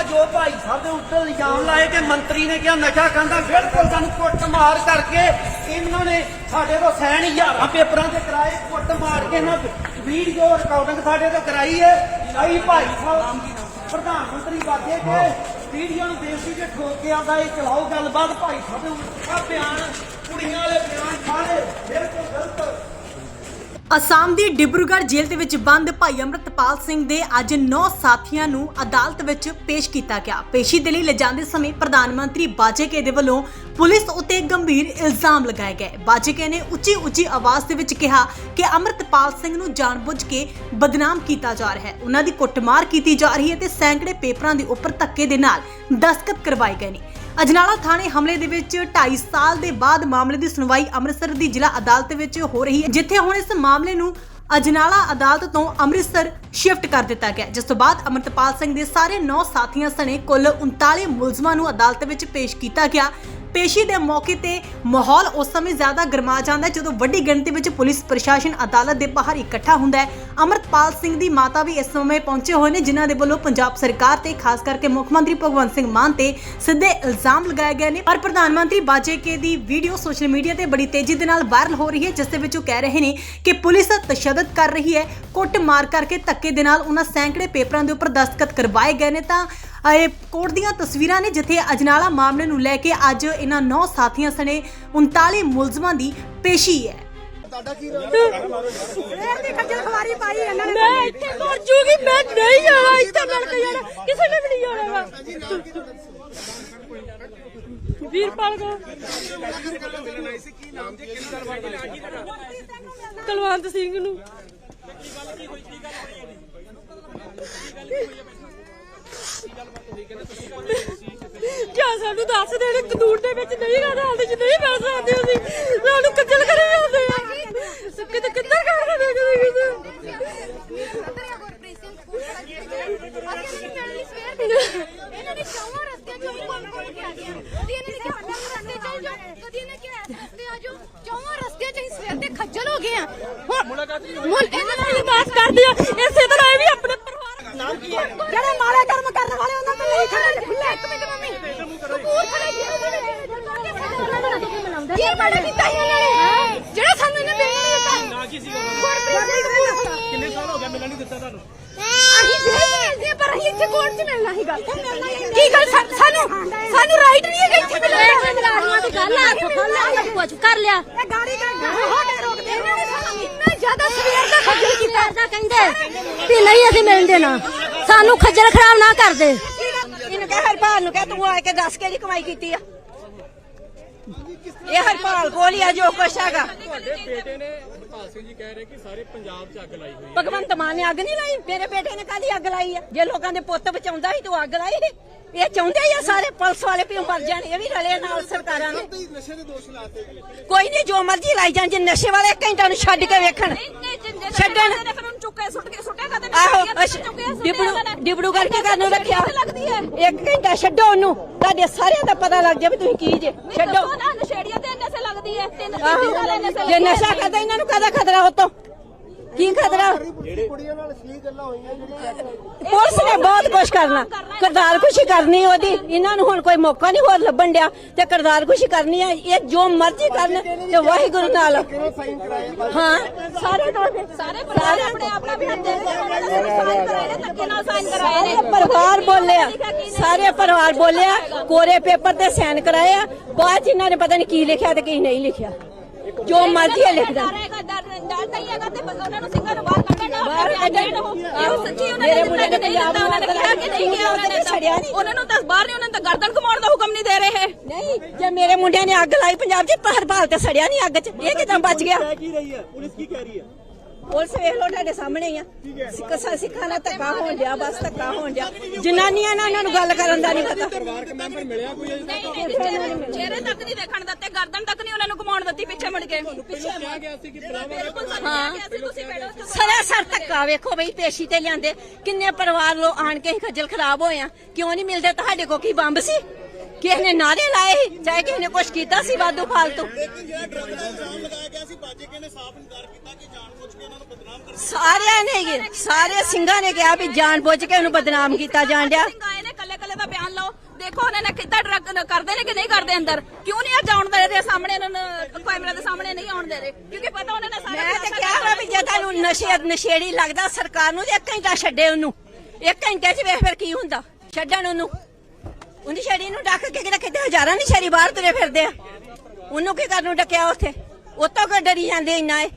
ਆ ਜੋ ਭਾਈ ਸਾਹਿਬ ਦੇ ਉੱਤੇ ਇਲਜ਼ਾਮ ਲਾਏ ਕਿ ਮੰਤਰੀ ਨੇ ਕਿਹਾ ਨਸ਼ਾ ਖਾਂਦਾ ਬਿਲਕੁਲ ਸਾਨੂੰ ਕੁੱਟ ਕਰਕੇ ਇਹਨਾਂ ਨੇ ਸਾਡੇ ਤੋਂ ਸੈਨ ਹਜ਼ਾਰਾਂ ਪੇਪਰਾਂ ਤੇ ਕਰਾਏ ਕੁੱਟ ਕੇ ਇਹਨਾਂ ਵੀਡੀਓ ਰਿਕਾਰਡਿੰਗ ਸਾਡੇ ਤੋਂ ਕਰਾਈ ਹੈ ਅਸੀਂ ਭਾਈ ਸਾਹਿਬ, ਪ੍ਰਧਾਨ ਮੰਤਰੀ ਬਾਗੇ ਕੇ ਵੀਡੀਓ ਨੂੰ ਬੇਨਤੀ ਕੇ ਠੋਕ ਕੇ ਆਉਂਦਾ ਇਹ ਚਲਾਓ, ਗੱਲਬਾਤ ਭਾਈ ਸਾਹਿਬ ਦੇ ਉੱਤੇ ਬਿਆਨ, ਕੁੜੀਆਂ ਵਾਲੇ ਬਿਆਨ ਸਾਰੇ, ਬਿਲਕੁਲ ਗਲਤ। ਅਸਾਮ ਦੀ ਡਿਬਰੂਗੜ੍ਹ ਜੇਲ੍ਹ ਦੇ ਵਿੱਚ ਬੰਦ ਭਾਈ ਅੰਮ੍ਰਿਤਪਾਲ ਸਿੰਘ ਦੇ ਅੱਜ 9 ਸਾਥੀਆਂ ਨੂੰ ਅਦਾਲਤ ਵਿੱਚ ਪੇਸ਼ ਕੀਤਾ ਗਿਆ। ਪੇਸ਼ੀ ਦੇ ਲਈ ਲਿਜਾਂਦੇ ਸਮੇਂ ਪ੍ਰਧਾਨ ਮੰਤਰੀ ਬਾਜੇਕੇ ਦੇ ਵੱਲੋਂ ਪੁਲਿਸ ਉਤੇ ਗੰਭੀਰ ਇਲਜ਼ਾਮ ਲਗਾਏ ਗਏ। ਬਾਜੇਕੇ ਨੇ ਉੱਚੀ ਉੱਚੀ ਆਵਾਜ਼ ਦੇ ਵਿੱਚ ਕਿਹਾ ਕਿ ਅੰਮ੍ਰਿਤਪਾਲ ਸਿੰਘ ਨੂੰ ਜਾਣਬੁੱਝ ਕੇ ਬਦਨਾਮ ਕੀਤਾ ਜਾ ਰਿਹਾ ਹੈ। ਉਹਨਾਂ ਦੀ ਕੁੱਟਮਾਰ ਕੀਤੀ ਜਾ ਰਹੀ ਹੈ ਤੇ ਸੈਂਕੜੇ ਪੇਪਰਾਂ ਦੇ ਉੱਪਰ ਧੱਕੇ ਦੇ ਨਾਲ ਦਸਤਖਤ ਕਰਵਾਏ ਗਏ ਨੇ। ਅਜਨਾਲਾ ਥਾਣੇ ਹਮਲੇ ਦੇ ਵਿੱਚ 2.5 ਸਾਲ ਦੇ ਬਾਅਦ ਮਾਮਲੇ ਦੀ ਸੁਣਵਾਈ ਅੰਮ੍ਰਿਤਸਰ ਦੀ ਜ਼ਿਲ੍ਹਾ ਅਦਾਲਤ ਵਿੱਚ ਹੋ ਰਹੀ ਹੈ, ਜਿੱਥੇ ਹੁਣ ਇਸ ਮਾਮਲੇ ਨੂੰ ਅਜਨਾਲਾ ਅਦਾਲਤ ਤੋਂ ਅੰਮ੍ਰਿਤਸਰ ਸ਼ਿਫਟ ਕਰ ਦਿੱਤਾ ਗਿਆ ਜਿਸ ਤੋਂ ਬਾਅਦ ਅਮਰਤਪਾਲ ਸਿੰਘ ਦੇ ਸਾਰੇ 9 ਸਾਥੀਆਂ ਸਣੇ ਕੁੱਲ 39 ਮੁਲਜ਼ਮਾਂ ਨੂੰ ਅਦਾਲਤ ਵਿੱਚ ਪੇਸ਼ ਕੀਤਾ ਗਿਆ। ਪੇਸ਼ੀ ਦੇ ਮੌਕੇ ਤੇ ਮਾਹੌਲ ਉਸ ਸਮੇਂ ਜ਼ਿਆਦਾ ਗਰਮਾ ਜਾਂਦਾ ਹੈ, ਜਦੋਂ ਵੱਡੀ ਗਿਣਤੀ ਵਿੱਚ ਪੁਲਿਸ, ਪ੍ਰਸ਼ਾਸਨ, ਅਦਾਲਤ ਦੇ ਬਾਹਰ ਇਕੱਠਾ ਹੁੰਦਾ ਹੈ। ਅਮਰਤਪਾਲ ਸਿੰਘ ਦੀ ਮਾਤਾ ਵੀ ਇਸ ਸਮੇਂ ਪਹੁੰਚੇ ਹੋਏ ਨੇ, ਜਿਨ੍ਹਾਂ ਦੇ ਵੱਲੋਂ ਪੰਜਾਬ ਸਰਕਾਰ ਤੇ ਖਾਸ ਕਰਕੇ ਮੁੱਖ ਮੰਤਰੀ ਭਗਵੰਤ ਸਿੰਘ ਮਾਨ ਤੇ ਸਿੱਧੇ ਇਲਜ਼ਾਮ ਲਗਾਏ ਗਏ ਨੇ। ਪਰ ਪ੍ਰਧਾਨ ਮੰਤਰੀ ਬਾਜੇਕੇ ਦੀ ਵੀਡੀਓ ਸੋਸ਼ਲ ਮੀਡੀਆ ਤੇ ਬੜੀ ਤੇਜ਼ੀ ਦੇ ਨਾਲ ਵਾਇਰਲ ਹੋ ਰਹੀ ਹੈ, ਜਿਸ ਦੇ ਵਿੱਚ ਉਹ ਕਹਿ ਰਹੇ ਨੇ ਕਿ ਪੁਲਿਸ ਤਸ਼ੱਦਦ ਕਰ ਰਹੀ ਹੈ। ਕੁੱਟ ਮਾਰ ਕਰਕੇ ਧੱਕੇ ਦੇ ਨਾਲ ਉਹਨਾਂ ਸੈਂਕੜੇ ਪੇਪਰਾਂ ਦੇ ਉੱਪਰ ਦਸਤਖਤ ਕਰਵਾਏ ਗਏ ਨੇ। ਤਾਂ ਇਹ ਕੋਰਟ ਦੀਆਂ ਤਸਵੀਰਾਂ ਨੇ, ਜਿੱਥੇ ਅਜਨਾਲਾ ਮਾਮਲੇ ਨੂੰ ਲੈ ਕੇ ਅੱਜ ਇਹਨਾਂ 9 ਸਾਥੀਆਂ ਸਣੇ 39 ਮੁਲਜ਼ਮਾਂ ਦੀ ਪੇਸ਼ੀ ਹੈ। ਫੇਰ ਦੀ ਖੱਜਲ ਖਵਾਰੀ ਪਾਈ ਇਹਨਾਂ ਨੇ ਮੈਂ ਇੱਥੇ ਮਰ ਜੂਗੀ ਮੈਂ ਨਹੀਂ ਜਾਣਾ ਇੱਥੇ ਮਿਲ ਕੇ ਜਾਣਾ ਕਿਸੇ ਨੇ ਵੀ ਨਹੀਂ ਜਾਣਾ ਵਾ। ਵੀਰਪਾਲ ਕੋ ਕਲਵੰਤ ਸਿੰਘ ਨੂੰ ਜਾਂ ਸਾਨੂੰ ਦੱਸ ਦੇਣ ਕਾਨੂੰਨ ਦੇ ਵਿੱਚ ਨਹੀਂ ਰਹਿਣਾ ਹਾਲਤ ਚ ਨਹੀਂ ਮਿਲ ਸਕਦੇ ਅਸੀਂ। ਸਾਨੂੰ ਕੱਜਲ ਕਰੇ ਜਾਂਦੇ ਆ। ਕਿਤੇ ਕਿੱਧਰ ਕਰ ਰਹੇ ਨੇ ਖੱਜਲ ਹੋ ਗਏ ਆ ਹੁਣ ਮੁਲਾਕਾਤ ਇਹ ਬਾਤ ਕਰਦੇ ਆ। ਇਸੇ ਤਰ੍ਹਾਂ ਇਹ ਵੀ ਆਪਣੇ ਪਰਿਵਾਰ ਨਾਮ ਕੀ ਹੈ ਜਿਹੜੇ ਮਾੜੇ ਕਰਮ ਕਰਨ ਵਾਲੇ ਉਹਨਾਂ ਤੋਂ ਨਹੀਂ ਖੜੇ ਖੁੱਲੇ ਇੱਕ ਮਿੰਟ ਮੰਮੀ ਕਪੂਰ ਖੜੇ ਕੀ ਬੜਾ ਕੀਤਾ ਸੀ ਉਹਨਾਂ ਨੇ ਜਿਹੜਾ ਸਾਨੂੰ ਇਹਨੇ ਬੇਲ ਨਹੀਂ ਦਿੱਤਾ ਨਾ ਕੀ ਸੀ ਕਿੰਨੇ ਸਾਲ ਹੋ ਤੁਹਾਨੂੰ? ਅਸੀਂ ਜੇਲ੍ਹ ਮਿਲਦੇ ਪਰ ਅਸੀਂ ਇੱਥੇ ਕੋਰਟ 'ਚ ਮਿਲਣਾ ਸੀਗਾ। ਕੀ ਗੱਲ ਸਾ- ਸਾਨੂੰ ਸਾਨੂੰ ਰਾਈਟ ਨਹੀਂ ਹੈ ਇੱਥੇ ਮਿਲਣ ਦਾ। ਮੁਲਾਜ਼ਮਾਂ ਦੀ ਗੱਲ ਆ ਖੋਲਾ ਕੁਝ ਕਰ ਲਿਆ। ਇਹ ਗਾੜੀ ਕਰ ਹੋ ਕੇ ਰੋਕਦੇ ਇਹਨਾਂ ਨੇ ਸਾਨੂੰ ਇੰਨਾ ਜ਼ਿਆਦਾ ਸਵੇਰ ਦਾ ਖੱਜਲ ਕੀਤਾ। ਦਾ ਕਹਿੰਦੇ ਵੀ ਨਹੀਂ ਅਸੀਂ ਮਿਲਣ ਦੇਣਾ ਸਾਨੂੰ ਖੱਜਲ ਖਰਾਬ ਨਾ ਕਰਦੇ। ਇਹਨੂੰ ਕਹਿ ਹਰਪਾਲ ਨੂੰ ਕਹਿ ਤੂੰ ਆ ਕੇ ਦੱਸ ਕਿਹੜੀ ਕਮਾਈ ਕੀਤੀ ਆ? ਇਹ ਹਰਪਾਲ ਕੋਲ ਹੀ ਆ ਜੋ ਕੁਛ ਹੈਗਾ। ਤੁਹਾਡੇ ਬੇਟੇ ਨੇ ਹਰਪਾਲ ਸਿੰਘ ਜੀ ਕਹਿ ਰਹੇ ਕਿ ਸਾਰੇ ਪੰਜਾਬ 'ਚ ਅੱਗ ਲਾਈ ਹੋਈ ਹੈ। ਭਗਵੰਤ ਮਾਨ ਨੇ ਅੱਗ ਨਹੀਂ ਲਾਈ? ਮੇਰੇ ਬੇਟੇ ਨੇ ਕਾਹਦੀ ਅੱਗ ਲਾਈ ਆ? ਜੇ ਲੋਕਾਂ ਦੇ ਪੁੱਤ ਬਚਾਉਂਦਾ ਸੀ ਤੂੰ ਅੱਗ ਲਾਈ ਸੀ। ਇਹ ਚਾਹੁੰਦੇ ਆ ਸਾਰੇ ਪੁਲਿਸ ਵਾਲੇ ਵੀ ਮਰ ਜਾਣ ਇਹ ਵੀ ਰਲੇ ਨਾਲ ਸਰਕਾਰਾਂ ਨੂੰ। ਕੋਈ ਨਹੀਂ ਜੋ ਮਰਜ਼ੀ ਲਾਈ ਜਾਣ ਜੇ ਨਸ਼ੇ ਵਾਲੇ ਘੰਟਾ ਨੂੰ ਛੱਡ ਕੇ ਵੇਖਣ। ਛੱਡਣ। ਫਿਰ ਉਹਨੂੰ ਚੁੱਕੇ ਸੁੱਟ ਕੇ ਸੁੱਟਿਆ ਕਰਦੇ ਆਹੋ ਡਿਬੜੂ ਡਿਬੜੂ ਕਰਕੇ ਕਰਨ ਰੱਖਿਆ। ਇੱਕ ਘੰਟਾ ਛੱਡੋ ਉਹਨੂੰ। ਤੁਹਾਡੇ ਸਾਰਿਆਂ ਦਾ ਪਤਾ ਲੱਗ ਜਾਵੇ ਤੁਸੀਂ ਕੀ ਜੇ। ਛੱਡੋ। ਲੱਗਦੀ ਹੈ ਜੇ ਨਸ਼ਾ ਕਰਦਾ ਇਹਨਾਂ ਨੂੰ ਕਾਹਦਾ ਖਤਰਾ ਉਤੋਂ ਕੀ ਖਤਰਾ? ਪੁਲਿਸ ਨੇ ਬਹੁਤ ਕੁਛ ਕਰਨਾ। ਕਰਦਾਰ ਖੁਸ਼ੀ ਕਰਨੀ ਉਹਦੀ। ਇਹਨਾਂ ਨੂੰ ਹੁਣ ਕੋਈ ਮੌਕਾ ਨਹੀਂ ਹੋਰ ਲੱਭਣ ਡਿਆ ਤੇ ਕਰਦਾਰ ਖੁਸ਼ੀ ਕਰਨੀ ਹੈ ਇਹ ਜੋ ਮਰਜ਼ੀ ਕਰਨ ਤੇ ਵਾਹਿਗੁਰੂ ਨਾਲ। ਹਾਂ। ਸਾਰੇ ਤੋਂ ਸਾਰੇ ਪਰਿਵਾਰ ਆਪਣੇ ਆਪਣਾ ਵੀ ਹੱਥ ਦੇ ਸਾਈਨ ਕਰਾਏ ਨੇ ਧੱਕੇ ਨਾਲ ਸਾਈਨ ਕਰਾਏ ਨੇ। ਸਾਰੇ ਪਰਿਵਾਰ ਬੋਲਿਆ। ਸਾਰੇ ਪਰਿਵਾਰ ਬੋਲਿਆ। ਕੋਰੇ ਪੇਪਰ ਤੇ ਸਾਈਨ ਕਰਾਏ ਆ। ਬਾਅਦ ਚ ਇਹਨਾਂ ਨੇ ਪਤਾ ਨਹੀਂ ਕੀ ਲਿਖਿਆ ਤੇ ਕੀ ਨਹੀਂ ਲਿਖਿਆ। ਜੋ ਮਰਜ਼ੀ ਹੈ ਲਿਖਦਾ। ਤਾਂ ਹੀ ਹੈਗਾ ਤੇ ਬਸ ਉਹਨਾਂ ਨੂੰ ਸਿੰਘਾਂ ਨੂੰ ਬਾਹਰ ਕੱਢਣ ਦਾ ਬਾਹਰ ਕੱਢਣ। ਇਹੋ ਸੱਚੀ ਉਹਨਾਂ ਮੇਰੇ ਨੇ ਮੁੰਡੇ ਨੇ ਨਹੀਂ ਦਿੱਤਾ ਉਹਨਾਂ ਨੇ ਕਿਹਾ ਕਿ ਨਹੀਂ ਗਿਆ ਉਹਨਾਂ ਨੇ ਛੱਡਿਆ ਨਹੀਂ। ਉਹਨਾਂ ਨੂੰ ਤਾਂ ਬਾਹਰ ਨਹੀਂ ਉਹਨਾਂ ਨੇ ਤਾਂ ਗਰਦਨ ਘੁਮਾਉਣ ਦਾ ਹੁਕਮ ਨਹੀਂ ਦੇ ਰਹੇ ਨਹੀਂ ਜੇ ਮੇਰੇ ਮੁੰਡਿਆਂ ਨੇ ਅੱਗ ਲਾਈ ਪੰਜਾਬ 'ਚ ਤਾਂ ਹਰਪਾਲ ਤੇ ਸੜਿਆ ਨਹੀਂ ਅੱਗ 'ਚ ਇਹ ਕਿਦਾਂ ਬਚ ਗਿਆ ਕੀ ਰਹੀ ਹੈ ਪੁਲਿਸ ਕੀ ਕਹਿ ਰਹੀ ਹੈ ਪੁਲਿਸ ਵੇਖ ਲੋ ਤੁਹਾਡੇ ਸਾਹਮਣੇ ਹੀ ਆ। ਸਿੱਖ ਸਿੱਖਾਂ ਨਾਲ ਧੱਕਾ ਹੋਣ ਡਿਆ ਬਸ ਧੱਕਾ ਹੋਣ ਡਿਆ। ਜਨਾਨੀਆਂ ਨਾਲ ਉਹਨਾਂ ਨੂੰ ਗੱਲ ਕਰਨ ਦਾ ਨਹੀਂ ਪਤਾ। ਪਰਿਵਾਰਕ ਮੈਂਬਰ ਮਿਲਿਆ ਕੋਈ ਅਜੇ ਤੱਕ ਨਹੀਂ ਚਿਹਰੇ ਚਿਹਰੇ ਤੱਕ ਨਹੀਂ ਦੇਖਣ ਦਿੱਤੇ ਗਰਦਨ ਤੱਕ ਨਹੀਂ ਉਹਨਾਂ ਨੂੰ ਘੁਮਾਉਣ ਦਿੱਤੀ ਪਿੱਛੇ ਮੁੜ ਕੇ। ਪਹਿਲਾਂ ਕਿਹਾ ਗਿਆ ਸੀ ਕਿ ਬੁਲਾਵਾ ਬਿਲਕੁਲ ਸਾਨੂੰ ਕਿਹਾ ਗਿਆ ਸੀ ਤੁਸੀਂ ਬੈਠੋ ਚੁੱਪ ਸਰਾਸਰ ਧੱਕਾ ਵੇਖੋ ਬਈ ਪੇਸ਼ੀ ਤੇ ਲਿਆਂਦੇ। ਕਿੰਨੇ ਪਰਿਵਾਰ ਲੋ ਆਣ ਕੇ ਹੀ ਖੱਜਲ ਖਰਾਬ ਹੋਏ ਆ। ਕਿਉਂ ਨਹੀਂ ਮਿਲਦੇ? ਤੁਹਾਡੇ ਕੋ ਕੀ ਬੰਬ ਸੀ? ਕਿਸੇ ਨੇ ਨਾਰੇ ਲਾਏ ਸੀ? ਚਾਹੇ ਕਿਸੇ ਨੇ ਕੁਛ ਕੀਤਾ ਸੀ ਵਾਧੂ ਫਾਲਤੂ। ਸਾਰਿਆਂ ਨੇ ਹੀ- ਸਾਰੇ ਸਿੰਘਾਂ ਨੇ ਕਿਹਾ ਵੀ ਜਾਣ ਬੁੱਝ ਕੇ ਉਹਨੂੰ ਬਦਨਾਮ ਕੀਤਾ ਜਾਣ ਡਿਆ। ਸਿੰਘ ਆਏ ਨੇ ਕੱਲੇ ਕੱਲੇ ਦੇਖੋ ਉਹਨਾਂ ਨੇ ਕਿੱਦਾਂ ਡਰੱਗ ਕਰਦੇ ਨੇ ਕਿ ਨਹੀਂ ਕਰਦੇ ਅੰਦਰ? ਕਿਉਂ ਨਹੀਂ ਅੱਜ ਆਉਣ ਦੇ ਰਹੇ ਸਾਹਮਣੇ ਇਹਨਾਂ ਨੂੰ ਕੈਮਰਾ ਦੇ ਸਾਹਮਣੇ ਨਹੀਂ ਆਉਣ ਦੇ ਰਹੇ? ਕਿਉਂਕਿ ਪਤਾ ਉਹਨਾਂ ਨੇ ਸਾਰਾ ਮੈਂ ਤੇ ਕਿਹਾ ਵਾ ਵੀ ਜੇ ਤੁਹਾਨੂੰ ਨਸ਼ੇ ਨਸ਼ੇੜੀ ਲੱਗਦਾ ਸਰਕਾਰ ਨੂੰ ਤੇ ਇੱਕ ਘੰਟਾ ਛੱਡੇ ਉਹਨੂੰ। ਇੱਕ ਘੰਟੇ 'ਚ ਵੇਖ ਫਿਰ ਕੀ ਹੁੰਦਾ। ਛੱਡਣ ਉਹਨੂੰ। ਉਹਦੀ ਛੜੀ ਨੂੰ ਡੱਕ ਕੇ ਕਿਤੇ ਕਿਤੇ ਹਜ਼ਾਰਾਂ ਨਸ਼ੇੜੀ ਬਾਹਰ ਤੁਰੇ ਫਿਰਦੇ ਆ। ਉਹਨੂੰ ਕੀ ਕਰਨ ਨੂੰ ਡੱਕਿਆ ਉੱਥੇ? ਉਹ ਤੋਂ ਕਿ ਡਰੀ ਜਾਂਦੇ ਇੰਨਾ ਇਹ?